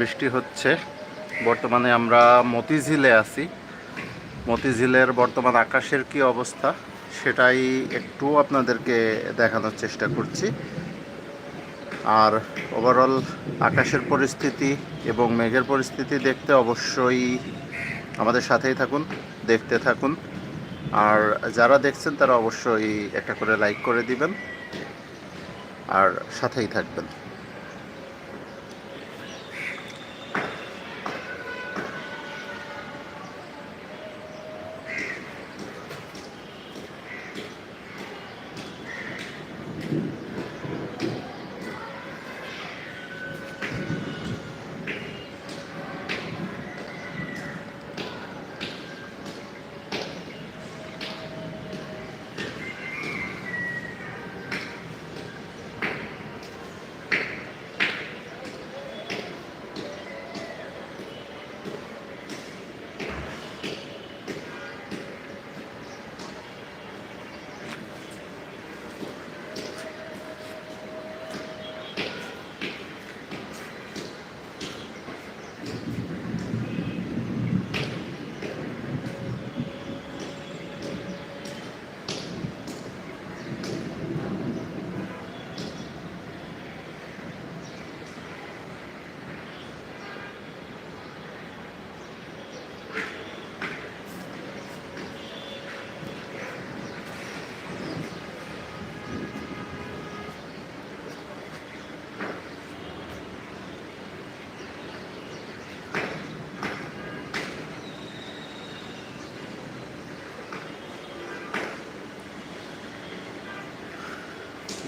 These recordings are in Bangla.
বৃষ্টি হচ্ছে। বর্তমানে আমরা মতিঝিলে আছি। মতিঝিলের বর্তমান আকাশের কি অবস্থা সেটাই একটু আপনাদেরকে দেখানোর চেষ্টা করছি। আর ওভারঅল আকাশের পরিস্থিতি এবং মেঘের পরিস্থিতি দেখতে অবশ্যই আমাদের সাথেই থাকুন, দেখতে থাকুন। আর যারা দেখছেন তারা অবশ্যই একটা করে লাইক করে দিবেন। আর সাথেই থাকবেন।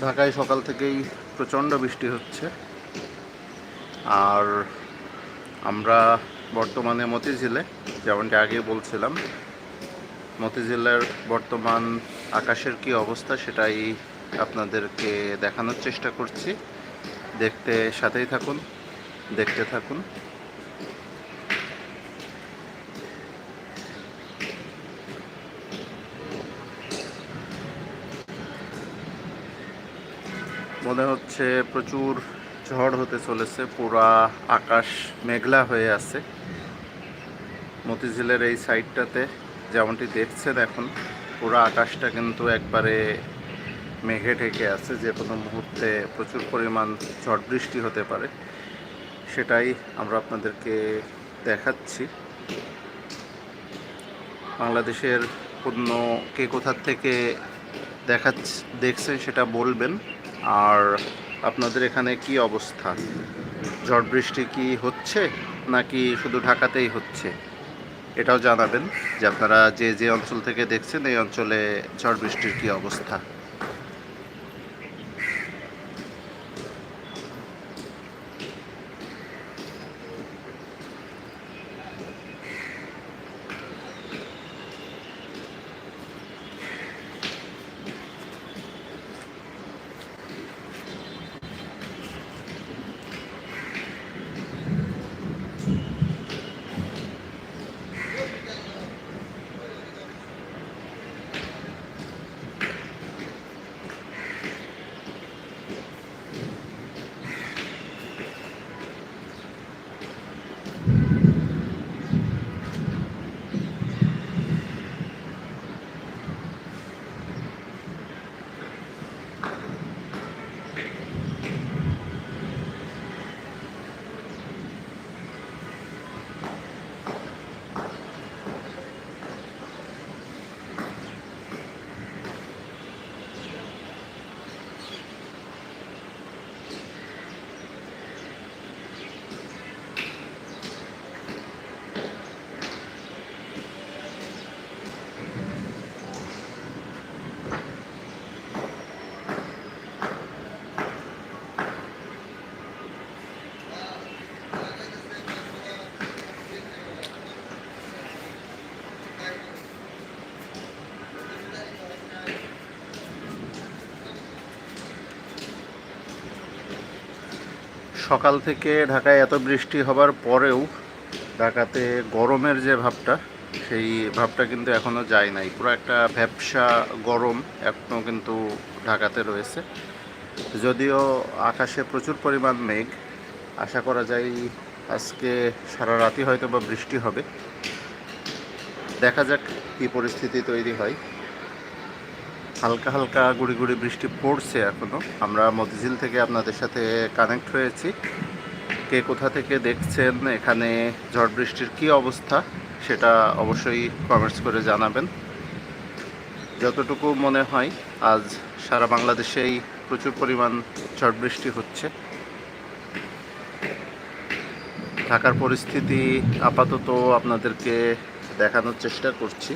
ঢাকায় সকাল থেকেই প্রচণ্ড বৃষ্টি হচ্ছে। আর আমরা বর্তমানে মতিঝিলে, যেমনটি আগে বলছিলাম, মতিঝিলের বর্তমান আকাশের কি অবস্থা সেটাই আপনাদেরকে দেখানোর চেষ্টা করছি। দেখতে সাথেই থাকুন, দেখতে থাকুন। মনে হচ্ছে প্রচুর ঝড় হতে চলেছে, পুরা আকাশ মেঘলা হয়ে আছে। মতিঝিলের এই সাইডটাতে যেমনটি দেখছেন এখন, পুরো আকাশটা কিন্তু একবারে মেঘে ঢেকে আছে, যে কোনো মুহূর্তে প্রচুর পরিমাণ ঝড় বৃষ্টি হতে পারে। সেটাই আমরা আপনাদেরকে দেখাচ্ছি। বাংলাদেশের অন্য কে কোথার থেকে দেখাচ্ছ, দেখছেন সেটা বলবেন। আর আপনাদের এখানে কি অবস্থা? ঝড় বৃষ্টি কি হচ্ছে নাকি শুধু ঢাকাতেই হচ্ছে? এটাও জানাবেন যে আপনারা যে যে অঞ্চল থেকে দেখছেন, এই অঞ্চলে ঝড় বৃষ্টির কী অবস্থা? সকাল থেকে ঢাকায় এত বৃষ্টি হবার পরেও ঢাকাতে গরমের যে ভাবটা, সেই ভাবটা কিন্তু এখনও যায় নাই। পুরো একটা ভ্যাবসা গরম এখনও কিন্তু ঢাকাতে রয়েছে। যদিও আকাশে প্রচুর পরিমাণ মেঘ, আশা করা যায় আজকে সারা রাতি হয়তো বা বৃষ্টি হবে। দেখা যাক কী পরিস্থিতি তৈরি হয়। হালকা হালকা গুড়ি গুড়ি বৃষ্টি পড়ছে এখনও আমরা মতিঝিল থেকে আপনাদের সাথে কানেক্ট হয়েছি। কে কোথা থেকে দেখছেন, এখানে ঝড় বৃষ্টির কী অবস্থা, সেটা অবশ্যই কমেন্টস করে জানাবেন। যতটুকু মনে হয়, আজ সারা বাংলাদেশেই প্রচুর পরিমাণ ঝড় বৃষ্টি হচ্ছে। ঢাকার পরিস্থিতি আপাতত আপনাদেরকে দেখানোর চেষ্টা করছি।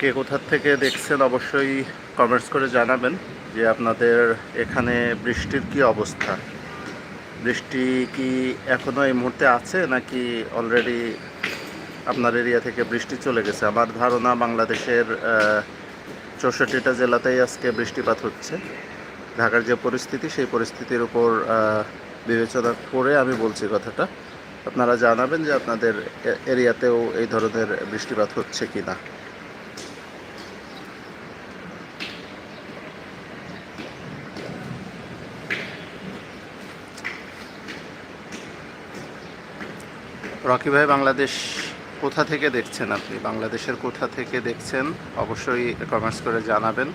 কে কোথার থেকে দেখছেন অবশ্যই কমেন্টস করে জানাবেন যে আপনাদের এখানে বৃষ্টির কি অবস্থা। বৃষ্টি কি এখনও এই মুহূর্তে আছে নাকি অলরেডি আপনার এরিয়া থেকে বৃষ্টি চলে গেছে? আমার ধারণা বাংলাদেশের চৌষট্টিটা জেলাতেই আজকে বৃষ্টিপাত হচ্ছে। ঢাকার যে পরিস্থিতি, সেই পরিস্থিতির উপর বিবেচনা করে আমি বলছি কথাটা। আপনারা জানাবেন যে আপনাদের এরিয়াতেও এই ধরনের বৃষ্টিপাত হচ্ছে কি না রকি ভাই, বাংলাদেশ কোথা থেকে দেখছেন আপনি? বাংলাদেশের কোথা থেকে দেখছেন? অবশ্যই কমেন্টস করে জানাবেন।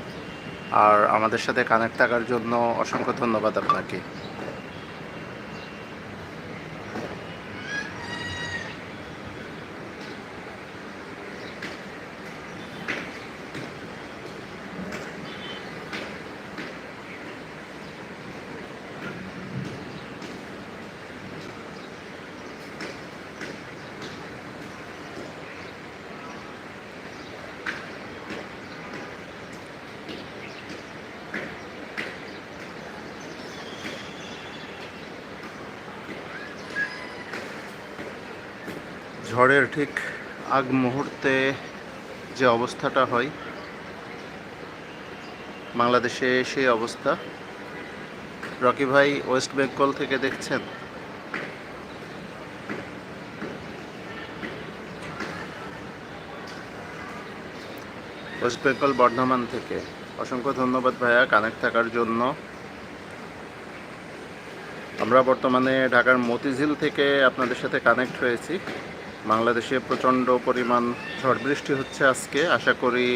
আর আমাদের সাথে কানেক্ট থাকার জন্য অসংখ্য ধন্যবাদ আপনাকে। ঝড়ের ঠিক আগ মুহূর্তে যে অবস্থাটা হয়, বাংলাদেশে সেই অবস্থা। রকি ভাই, ওয়েস্ট বেঙ্গল থেকে দেখছেন? ওয়েস্ট বেঙ্গল বর্ধমান থেকে। অসংখ্য ধন্যবাদ ভাইয়া কানেক্ট থাকার জন্য। আমরা বর্তমানে ঢাকার মতিঝিল থেকে আপনাদের সাথে কানেক্ট হয়েছি। বাংলাদেশে প্রচণ্ড পরিমাণ ঝড় বৃষ্টি হচ্ছে আজকে। আশা করি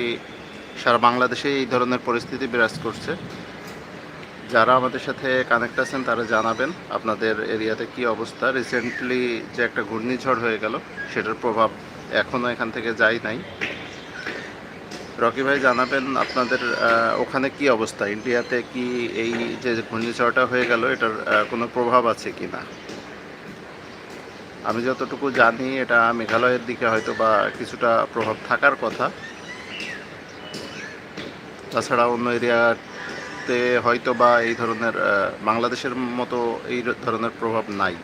সারা বাংলাদেশে এই ধরনের পরিস্থিতি বিরাজ করছে। যারা আমাদের সাথে কানেক্ট আছেন, তারা জানাবেন আপনাদের এরিয়াতে কি অবস্থা। রিসেন্টলি যে একটা ঘূর্ণিঝড় হয়ে গেল, সেটার প্রভাব এখনও এখান থেকে যায় নাই। রকি ভাই জানাবেন আপনাদের ওখানে কি অবস্থা? ইন্ডিয়াতে কি এই যে ঘূর্ণিঝড়টা হয়ে গেল, এটার কোনো প্রভাব আছে কি না আমি যতটুকু জানি, এটা মেঘালয়ের দিকে হয়তো বা কিছুটা প্রভাব থাকার কথা। তাছাড়া অন্য এরিয়াতে হয়তো বা এই ধরনের বাংলাদেশের মতো এই ধরনের প্রভাব নাই।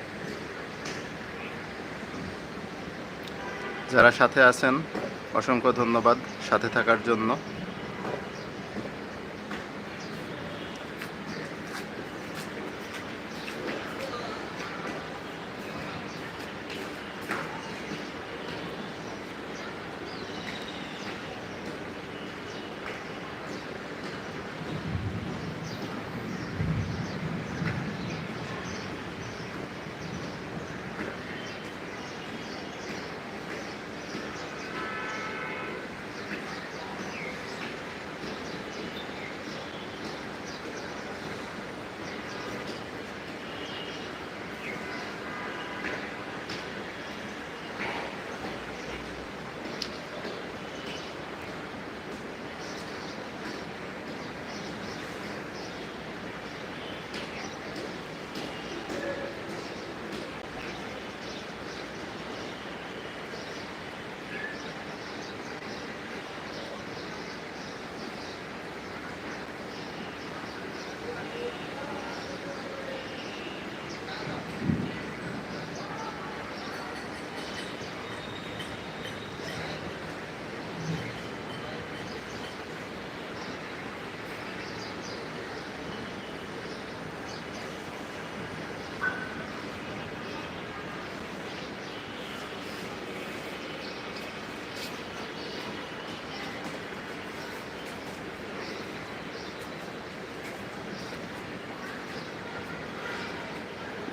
যারা সাথে আছেন, অসংখ্য ধন্যবাদ সাথে থাকার জন্য।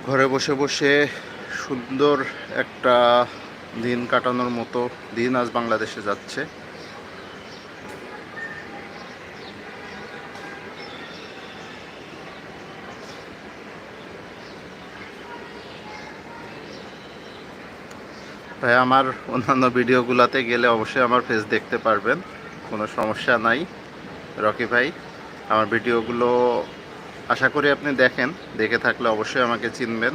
ঘরে বসে বসে সুন্দর একটা দিন কাটানোর মতো দিন আজ বাংলাদেশে যাচ্ছে। ভাই, আমার অন্যান্য ভিডিওগুলোতে গেলে অবশ্যই আমার ফেস দেখতে পারবেন, কোনো সমস্যা নাই। রকি ভাই, আমার ভিডিওগুলো আশা করি আপনি দেখেন, দেখে থাকলে অবশ্যই আমাকে চিনবেন।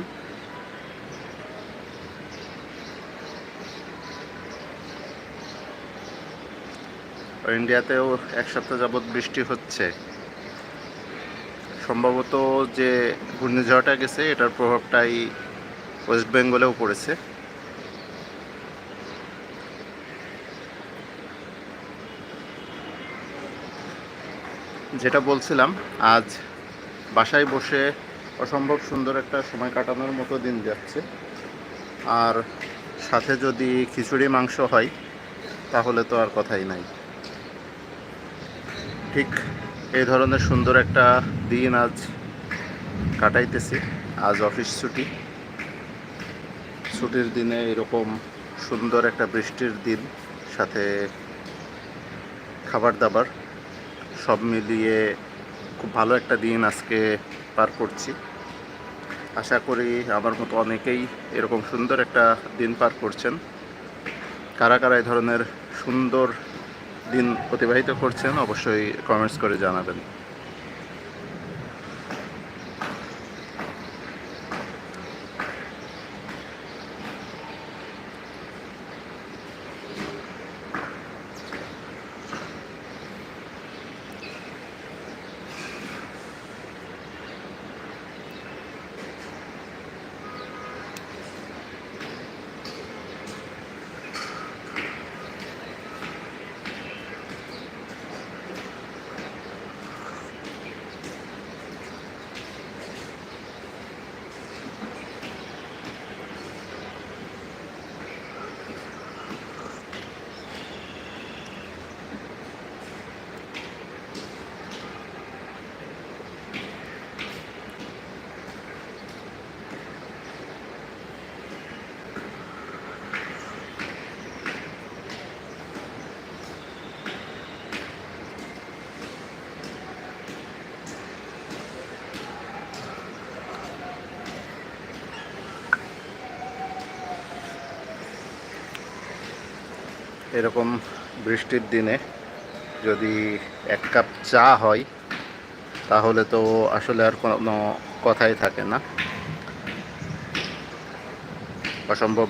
ইন্ডিয়াতেও এক সপ্তাহ যাবৎ বৃষ্টি হচ্ছে। সম্ভবত যে ঘূর্ণিঝড়টা গেছে, এটার প্রভাবটাই ওয়েস্ট বেঙ্গলেও পড়েছে। যেটা বলছিলাম, আজ বাসায় বসে অসম্ভব সুন্দর একটা সময় কাটানোর মতো দিন যাচ্ছে। আর সাথে যদি খিচুড়ি, মাংস হয়, তাহলে তো আর কথাই নাই। ঠিক এই ধরনের সুন্দর একটা দিন আজ কাটাইতেছি। আজ অফিস ছুটি। ছুটির দিনে এরকম সুন্দর একটা বৃষ্টির দিন, সাথে খাবার দাবার সব মিলিয়ে খুব ভালো একটা দিন আজকে পার করছি। আশা করি আমার মতো অনেকেই এরকম সুন্দর একটা দিন পার করছেন। কারা কারা এই ধরনের সুন্দর দিন অতিবাহিত করছেন অবশ্যই কমেন্টস করে জানাবেন। এরকম বৃষ্টির দিনে যদি এক কাপ চা হয়, তাহলে তো আসলে আর কোনো কথাই থাকে না। অসম্ভব।